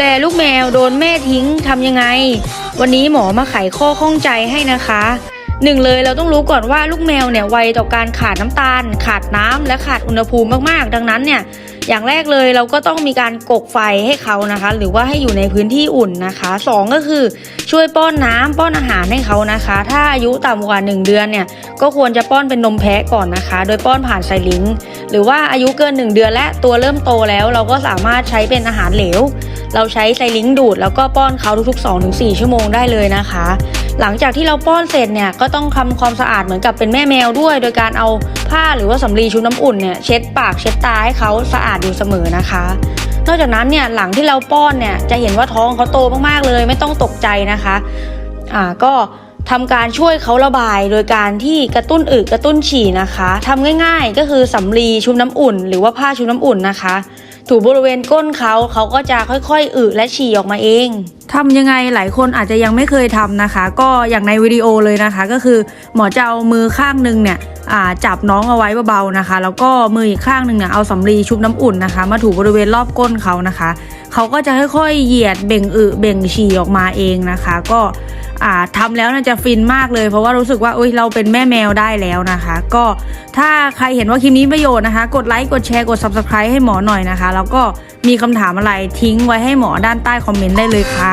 แลลูกแมวโดนแม่ทิ้งทำยังไง วันนี้หมอมาไขข้อข้องใจให้นะคะหนึ่งเลยเราต้องรู้ก่อนว่าลูกแมวเนี่ยไวต่อการขาดน้ำตาล ขาดน้ำและขาดอุณหภูมิมากๆ ดังนั้นเนี่ยอย่างแรกเลยเราก็ต้องมีการกกไฟให้เขานะคะ หรือว่าให้อยู่ในพื้นที่อุ่นนะคะสองก็คือช่วยป้อนน้ำป้อนอาหารให้เขานะคะ ถ้าอายุต่ำกว่า 1 เดือนเนี่ยก็ควรจะป้อนเป็นนมแพะก่อนนะคะ โดยป้อนผ่านไซลิง์ หรือว่าอายุเกิน 1 เดือนและตัวเริ่มโตแล้ว เราก็สามารถใช้เป็นอาหารเหลว เราใช้ไซลิงดูด แล้วก็ป้อนเขาทุกๆ 2-4 ชั่วโมงได้เลยนะคะ หลังจากที่เราป้อนเสร็จเนี่ยก็ต้องทำความสะอาดเหมือนกับเป็นแม่แมวด้วย โดยการเอาผ้าหรือว่าสำลีชุบน้ำอุ่นเนี่ยเช็ดปากเช็ดตาให้เขาสะอาดอยู่เสมอนะคะนอกจากนั้นเนี่ยหลังที่เราป้อนเนี่ยจะเห็นว่าท้องเขาโตมากๆเลย ไม่ต้องตกใจนะคะ อ่าก็ ทำการช่วยเขาระบาย โดยการที่กระตุ้นอึกระตุ้นฉี่นะคะทำง่ายๆ ก็คือสำลีชุบน้ำอุ่น หรือว่าผ้าชุบน้ำอุ่นนะคะ ถูบริเวณก้นเขาเขาก็จะค่อยๆ อึและฉี่ออกมาเองทำยังไงหลายคนอาจจะยังไม่เคยทำนะคะ ก็อย่างในวิดีโอเลยนะคะ ก็คือหมอจะเอามือข้างหนึงเนี่ยจับน้องเอาไว้เบาๆนะคะ แล้วก็มืออีกข้างหนึ่งเนี่ยเอาสำลีชุบน้ำอุ่นนะคะ มาถูบริเวณรอบก้นเขานะคะ เขาก็จะค่อยๆเหยียดเบ่งอึเบ่งฉี่ออกมาเองนะคะ ก็ อ่าทำแล้วน่าจะฟินมากเลย เพราะว่ารู้สึกว่าอุ้ยเราเป็นแม่แมวได้แล้วนะคะ ก็ถ้าใครเห็นว่าคลิปนี้ประโยชน์นะคะ กดไลค์กดแชร์กด subscribe ให้หมอหน่อยนะคะ แล้วก็มีคำถามอะไรทิ้งไว้ให้หมอด้านใต้คอมเมนต์ได้เลยค่ะ